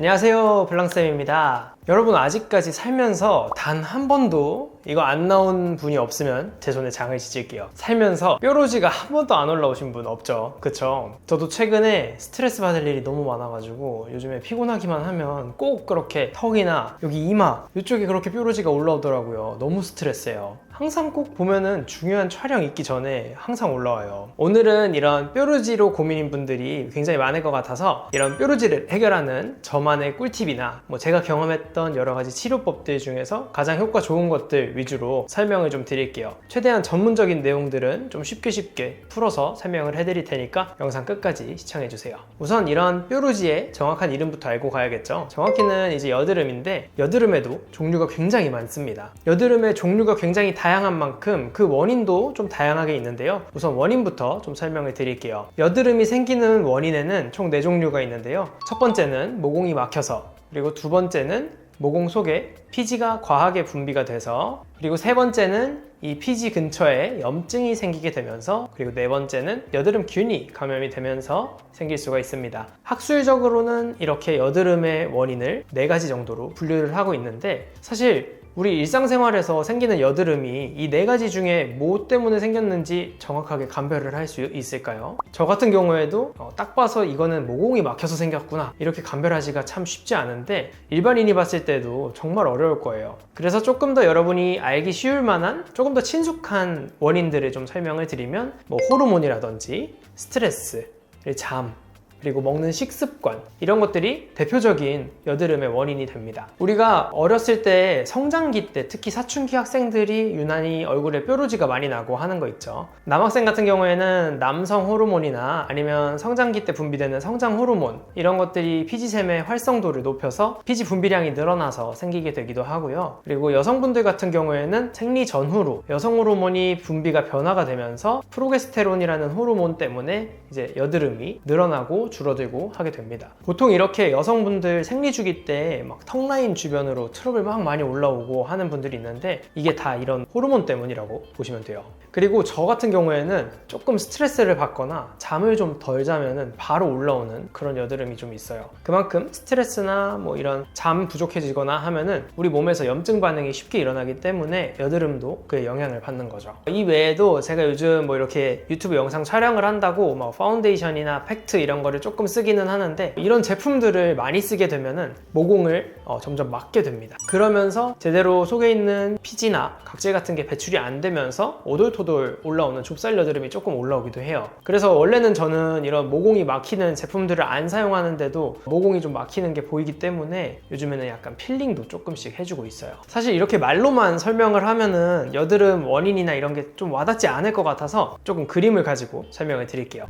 안녕하세요 블랑쌤입니다. 여러분 아직까지 살면서 단 한 번도 이거 안 나온 분이 없으면 제 손에 장을 지질게요. 살면서 뾰루지가 한 번도 안 올라오신 분 없죠? 그쵸? 저도 최근에 스트레스 받을 일이 너무 많아가지고 요즘에 피곤하기만 하면 꼭 그렇게 턱이나 여기 이마 이쪽에 그렇게 뾰루지가 올라오더라고요. 너무 스트레스예요 항상 꼭 보면은 중요한 촬영 있기 전에 항상 올라와요. 오늘은 이런 뾰루지로 고민인 분들이 굉장히 많을 것 같아서 이런 뾰루지를 해결하는 저만의 꿀팁이나 뭐 제가 경험했던 여러 가지 치료법들 중에서 가장 효과 좋은 것들 위주로 설명을 좀 드릴게요. 최대한 전문적인 내용들은 좀 쉽게 쉽게 풀어서 설명을 해드릴 테니까 영상 끝까지 시청해주세요. 우선 이런 뾰루지의 정확한 이름부터 알고 가야겠죠? 정확히는 이제 여드름인데 여드름에도 종류가 굉장히 많습니다. 여드름의 종류가 굉장히 다 양한 만큼 그 원인도 좀 다양하게 있는데요. 우선 원인부터 좀 설명을 드릴게요. 여드름이 생기는 원인에는 총 4종류가 있는데요. 첫 번째는 모공이 막혀서 그리고 두 번째는 모공 속에 피지가 과하게 분비가 돼서 그리고 세 번째는 이 피지 근처에 염증이 생기게 되면서 그리고 네 번째는 여드름 균이 감염이 되면서 생길 수가 있습니다. 학술적으로는 이렇게 여드름의 원인을 네 가지 정도로 분류를 하고 있는데 사실 우리 일상생활에서 생기는 여드름이 이 네 가지 중에 뭐 때문에 생겼는지 정확하게 감별을 할 수 있을까요? 저 같은 경우에도 어, 딱 봐서 이거는 모공이 막혀서 생겼구나 이렇게 감별하기가 참 쉽지 않은데 일반인이 봤을 때도 정말 어려울 거예요. 그래서 조금 더 여러분이 알기 쉬울 만한 조금 더 친숙한 원인들을 좀 설명을 드리면 뭐 호르몬이라든지 스트레스, 잠, 그리고 먹는 식습관 이런 것들이 대표적인 여드름의 원인이 됩니다. 우리가 어렸을 때 성장기 때 특히 사춘기 학생들이 유난히 얼굴에 뾰루지가 많이 나고 하는 거 있죠. 남학생 같은 경우에는 남성 호르몬이나 아니면 성장기 때 분비되는 성장 호르몬 이런 것들이 피지샘의 활성도를 높여서 피지 분비량이 늘어나서 생기게 되기도 하고요. 그리고 여성분들 같은 경우에는 생리 전후로 여성 호르몬이 분비가 변화가 되면서 프로게스테론이라는 호르몬 때문에 이제 여드름이 늘어나고 줄어들고 하게 됩니다. 보통 이렇게 여성분들 생리 주기 때 막 턱라인 주변으로 트러블 막 많이 올라오고 하는 분들이 있는데 이게 다 이런 호르몬 때문이라고 보시면 돼요. 그리고 저 같은 경우에는 조금 스트레스를 받거나 잠을 좀 덜 자면은 바로 올라오는 그런 여드름이 좀 있어요. 그만큼 스트레스나 뭐 이런 잠 부족해지거나 하면은 우리 몸에서 염증 반응이 쉽게 일어나기 때문에 여드름도 그에 영향을 받는 거죠. 이 외에도 제가 요즘 뭐 이렇게 유튜브 영상 촬영을 한다고 뭐 파운데이션이나 팩트 이런 거를 조금 쓰기는 하는데 이런 제품들을 많이 쓰게 되면은 모공을 어, 점점 막게 됩니다. 그러면서 제대로 속에 있는 피지나 각질 같은 게 배출이 안 되면서 오돌토돌 올라오는 좁쌀 여드름이 조금 올라오기도 해요. 그래서 원래는 저는 이런 모공이 막히는 제품들을 안 사용하는데도 모공이 좀 막히는 게 보이기 때문에 요즘에는 약간 필링도 조금씩 해주고 있어요. 사실 이렇게 말로만 설명을 하면은 여드름 원인이나 이런 게 좀 와닿지 않을 것 같아서 조금 그림을 가지고 설명을 드릴게요.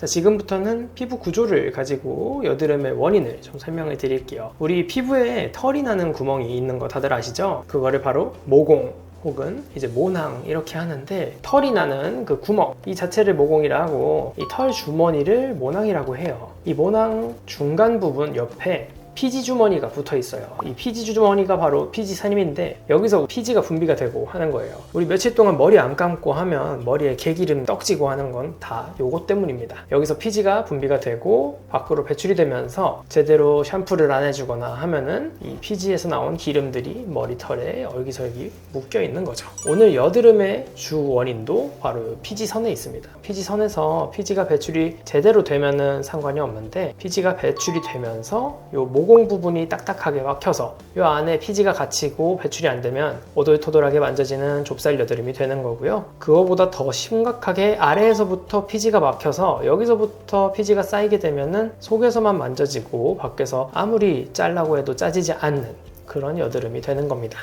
자, 지금부터는 피부 구조를 가지고 여드름의 원인을 좀 설명을 드릴게요. 우리 피부에 털이 나는 구멍이 있는 거 다들 아시죠? 그거를 바로 모공 혹은 이제 모낭 이렇게 하는데 털이 나는 그 구멍 이 자체를 모공이라 하고 이 털 주머니를 모낭이라고 해요. 이 모낭 중간 부분 옆에 피지 주머니가 붙어 있어요. 이 피지 주머니가 바로 피지 산임인데 여기서 피지가 분비가 되고 하는 거예요. 우리 며칠 동안 머리 안 감고 하면 머리에 개기름 떡지고 하는 건 다 요거 때문입니다. 여기서 피지가 분비가 되고 밖으로 배출이 되면서 제대로 샴푸를 안 해주거나 하면은 이 피지에서 나온 기름들이 머리털에 얼기설기 묶여 있는 거죠. 오늘 여드름의 주 원인도 바로 피지선에 있습니다. 피지선에서 피지가 배출이 제대로 되면은 상관이 없는데 피지가 배출이 되면서 요 모공 부분이 딱딱하게 막혀서 요 안에 피지가 갇히고 배출이 안 되면 오돌토돌하게 만져지는 좁쌀 여드름이 되는 거고요. 그거보다 더 심각하게 아래에서부터 피지가 막혀서 여기서부터 피지가 쌓이게 되면은 속에서만 만져지고 밖에서 아무리 잘라고 해도 짜지지 않는 그런 여드름이 되는 겁니다.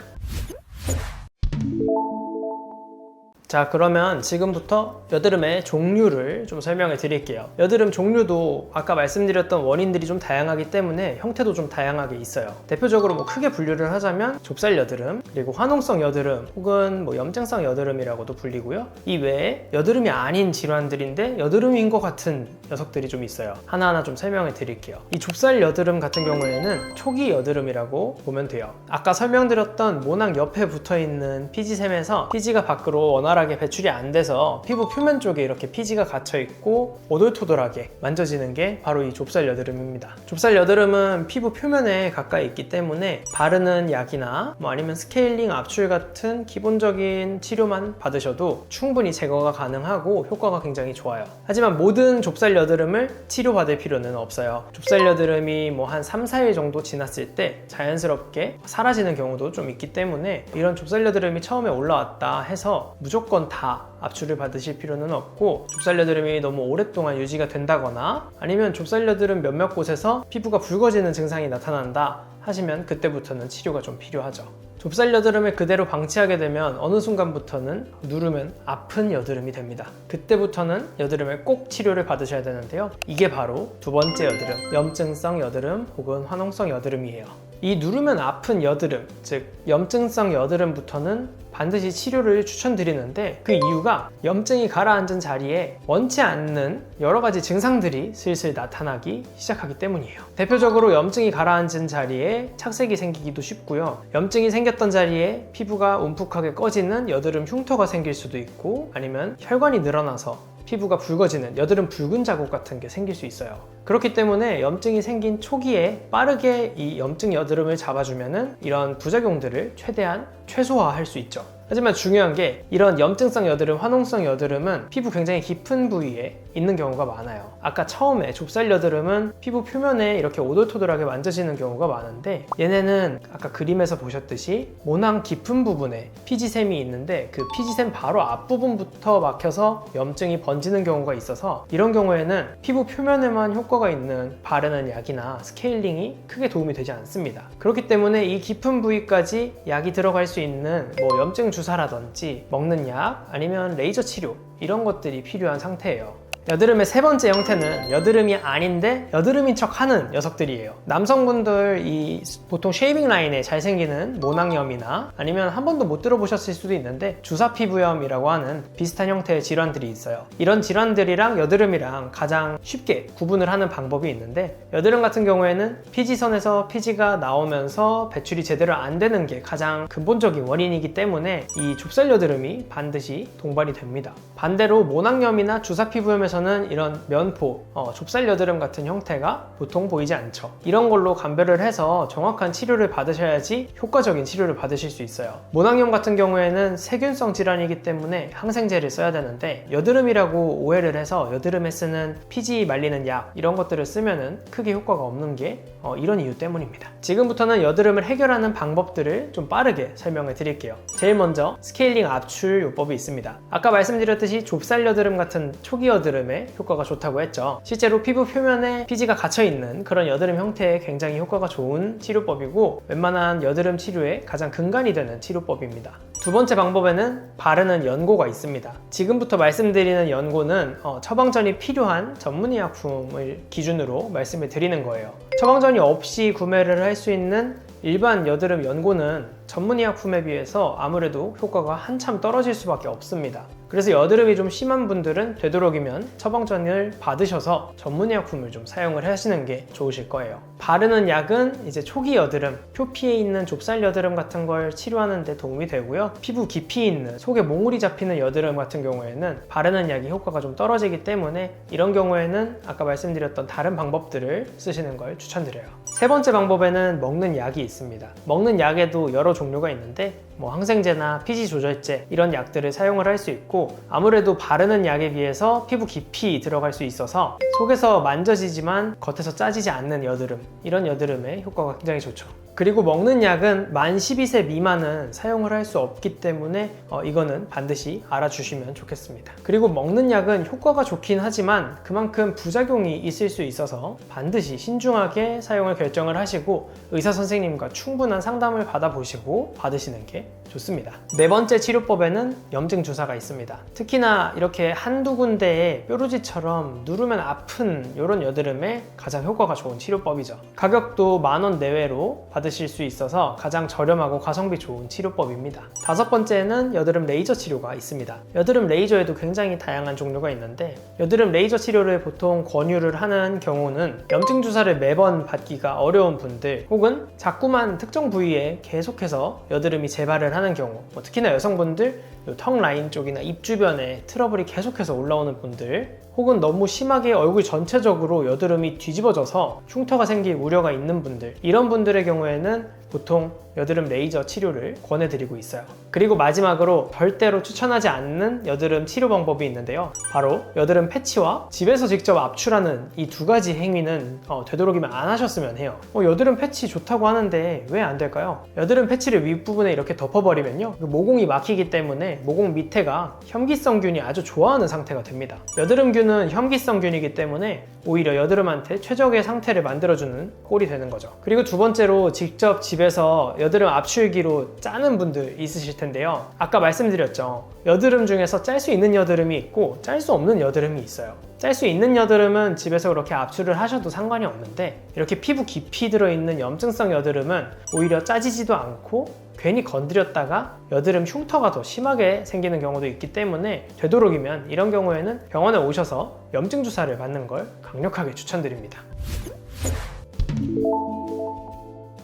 자 그러면 지금부터 여드름의 종류를 좀 설명해 드릴게요. 여드름 종류도 아까 말씀드렸던 원인들이 좀 다양하기 때문에 형태도 좀 다양하게 있어요. 대표적으로 뭐 크게 분류를 하자면 좁쌀 여드름 그리고 화농성 여드름 혹은 뭐 염증성 여드름이라고도 불리고요. 이 외에 여드름이 아닌 질환들인데 여드름인 것 같은 녀석들이 좀 있어요. 하나하나 좀 설명해 드릴게요. 이 좁쌀 여드름 같은 경우에는 초기 여드름이라고 보면 돼요. 아까 설명드렸던 모낭 옆에 붙어 있는 피지샘에서 피지가 밖으로 원활하게 원활하게 배출이 안 돼서 피부 표면 쪽에 이렇게 피지가 갇혀 있고 오돌토돌하게 만져지는 게 바로 이 좁쌀 여드름입니다. 좁쌀 여드름은 피부 표면에 가까이 있기 때문에 바르는 약이나 뭐 아니면 스케일링 압출 같은 기본적인 치료만 받으셔도 충분히 제거가 가능하고 효과가 굉장히 좋아요. 하지만 모든 좁쌀 여드름을 치료받을 필요는 없어요. 좁쌀 여드름이 뭐 한 3, 4일 정도 지났을 때 자연스럽게 사라지는 경우도 좀 있기 때문에 이런 좁쌀 여드름이 처음에 올라왔다 해서 무조건 다 압출을 받으실 필요는 없고 좁쌀 여드름이 너무 오랫동안 유지가 된다거나 아니면 좁쌀 여드름 몇몇 곳에서 피부가 붉어지는 증상이 나타난다 하시면 그때부터는 치료가 좀 필요하죠. 좁쌀 여드름을 그대로 방치하게 되면 어느 순간부터는 누르면 아픈 여드름이 됩니다. 그때부터는 여드름을 꼭 치료를 받으셔야 되는데요. 이게 바로 두 번째 여드름, 염증성 여드름 혹은 화농성 여드름이에요. 이 누르면 아픈 여드름, 즉 염증성 여드름부터는 반드시 치료를 추천드리는데 그 이유가 염증이 가라앉은 자리에 원치 않는 여러 가지 증상들이 슬슬 나타나기 시작하기 때문이에요. 대표적으로 염증이 가라앉은 자리에 착색이 생기기도 쉽고요. 염증이 생겼던 자리에 피부가 움푹하게 꺼지는 여드름 흉터가 생길 수도 있고 아니면 혈관이 늘어나서 피부가 붉어지는 여드름 붉은 자국 같은 게 생길 수 있어요. 그렇기 때문에 염증이 생긴 초기에 빠르게 이 염증 여드름을 잡아주면은 이런 부작용들을 최대한 최소화할 수 있죠. 하지만 중요한 게 이런 염증성 여드름, 화농성 여드름은 피부 굉장히 깊은 부위에 있는 경우가 많아요. 아까 처음에 좁쌀 여드름은 피부 표면에 이렇게 오돌토돌하게 만져지는 경우가 많은데 얘네는 아까 그림에서 보셨듯이 모낭 깊은 부분에 피지샘이 있는데 그 피지샘 바로 앞부분부터 막혀서 염증이 번지는 경우가 있어서 이런 경우에는 피부 표면에만 효과가 있는 바르는 약이나 스케일링이 크게 도움이 되지 않습니다. 그렇기 때문에 이 깊은 부위까지 약이 들어갈 수 있는 뭐 염증 주사라든지 먹는 약 아니면 레이저 치료 이런 것들이 필요한 상태예요. 여드름의 세 번째 형태는 여드름이 아닌데 여드름인 척 하는 녀석들이에요. 남성분들 이 보통 쉐이빙 라인에 잘 생기는 모낭염이나 아니면 한 번도 못 들어보셨을 수도 있는데 주사 피부염이라고 하는 비슷한 형태의 질환들이 있어요. 이런 질환들이랑 여드름이랑 가장 쉽게 구분을 하는 방법이 있는데 여드름 같은 경우에는 피지선에서 피지가 나오면서 배출이 제대로 안 되는 게 가장 근본적인 원인이기 때문에 이 좁쌀 여드름이 반드시 동반이 됩니다. 반대로 모낭염이나 주사 피부염에서 한국에서는 이런 면포, 어, 좁쌀 여드름 같은 형태가 보통 보이지 않죠. 이런 걸로 감별을 해서 정확한 치료를 받으셔야지 효과적인 치료를 받으실 수 있어요. 모낭염 같은 경우에는 세균성 질환이기 때문에 항생제를 써야 되는데 여드름이라고 오해를 해서 여드름에 쓰는 피지 말리는 약 이런 것들을 쓰면은 크게 효과가 없는 게 어, 이런 이유 때문입니다. 지금부터는 여드름을 해결하는 방법들을 좀 빠르게 설명을 드릴게요. 제일 먼저 스케일링 압출 요법이 있습니다. 아까 말씀드렸듯이 좁쌀 여드름 같은 초기 여드름 여드름에 효과가 좋다고 했죠. 실제로 피부 표면에 피지가 갇혀있는 그런 여드름 형태에 굉장히 효과가 좋은 치료법이고 웬만한 여드름 치료에 가장 근간이 되는 치료법입니다. 두 번째 방법에는 바르는 연고가 있습니다. 지금부터 말씀드리는 연고는 어, 처방전이 필요한 전문의약품을 기준으로 말씀을 드리는 거예요. 처방전이 없이 구매를 할 수 있는 일반 여드름 연고는 전문의약품에 비해서 아무래도 효과가 한참 떨어질 수밖에 없습니다. 그래서 여드름이 좀 심한 분들은 되도록이면 처방전을 받으셔서 전문의약품을 좀 사용을 하시는 게 좋으실 거예요. 바르는 약은 이제 초기 여드름, 표피에 있는 좁쌀 여드름 같은 걸 치료하는 데 도움이 되고요. 피부 깊이 있는 속에 몽울이 잡히는 여드름 같은 경우에는 바르는 약이 효과가 좀 떨어지기 때문에 이런 경우에는 아까 말씀드렸던 다른 방법들을 쓰시는 걸 추천드려요. 세 번째 방법에는 먹는 약이 있습니다. 먹는 약에도 여러 종류가 있는데 뭐 항생제나 피지 조절제 이런 약들을 사용을 할 수 있고 아무래도 바르는 약에 비해서 피부 깊이 들어갈 수 있어서 속에서 만져지지만 겉에서 짜지지 않는 여드름 이런 여드름에 효과가 굉장히 좋죠. 그리고 먹는 약은 만 12세 미만은 사용을 할 수 없기 때문에 어, 이거는 반드시 알아주시면 좋겠습니다. 그리고 먹는 약은 효과가 좋긴 하지만 그만큼 부작용이 있을 수 있어서 반드시 신중하게 사용을 결정을 하시고 의사 선생님과 충분한 상담을 받아보시고 받으시는 게 좋습니다. 네 번째 치료법에는 염증 주사가 있습니다. 특히나 이렇게 한두 군데에 뾰루지처럼 누르면 아픈 이런 여드름에 가장 효과가 좋은 치료법이죠. 가격도 만 원 내외로 받으실 수 있어서 가장 저렴하고 가성비 좋은 치료법입니다. 다섯 번째는 여드름 레이저 치료가 있습니다. 여드름 레이저에도 굉장히 다양한 종류가 있는데 여드름 레이저 치료를 보통 권유를 하는 경우는 염증 주사를 매번 받기가 어려운 분들 혹은 자꾸만 특정 부위에 계속해서 여드름이 재발을 하는 경우 뭐 특히나 여성분들 요턱 라인 쪽이나 입 주변에 트러블이 계속해서 올라오는 분들 혹은 너무 심하게 얼굴 전체적으로 여드름이 뒤집어져서 흉터가 생길 우려가 있는 분들 이런 분들의 경우에는 보통 여드름 레이저 치료를 권해드리고 있어요. 그리고 마지막으로 절대로 추천하지 않는 여드름 치료 방법이 있는데요. 바로 여드름 패치와 집에서 직접 압출하는 이 두 가지 행위는 어, 되도록이면 안 하셨으면 해요. 어, 여드름 패치 좋다고 하는데 왜 안 될까요? 여드름 패치를 윗부분에 이렇게 덮어버리면요. 그 모공이 막히기 때문에 모공 밑에가 혐기성균이 아주 좋아하는 상태가 됩니다. 여드름균은 혐기성균이기 때문에 오히려 여드름한테 최적의 상태를 만들어주는 꼴이 되는 거죠. 그리고 두 번째로 직접 집에서 여드름 압출기로 짜는 분들 있으실 텐데요. 아까 말씀드렸죠. 여드름 중에서 짤 수 있는 여드름이 있고 짤 수 없는 여드름이 있어요. 짤 수 있는 여드름은 집에서 그렇게 압출을 하셔도 상관이 없는데 이렇게 피부 깊이 들어있는 염증성 여드름은 오히려 짜지지도 않고 괜히 건드렸다가 여드름 흉터가 더 심하게 생기는 경우도 있기 때문에 되도록이면 이런 경우에는 병원에 오셔서 염증 주사를 받는 걸 강력하게 추천드립니다.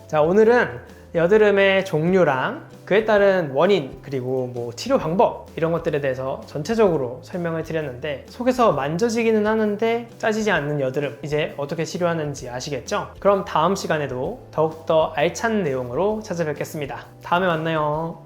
자, 오늘은 여드름의 종류랑 그에 따른 원인 그리고 뭐 치료 방법 이런 것들에 대해서 전체적으로 설명을 드렸는데 속에서 만져지기는 하는데 짜지지 않는 여드름 이제 어떻게 치료하는지 아시겠죠? 그럼 다음 시간에도 더욱더 알찬 내용으로 찾아뵙겠습니다. 다음에 만나요.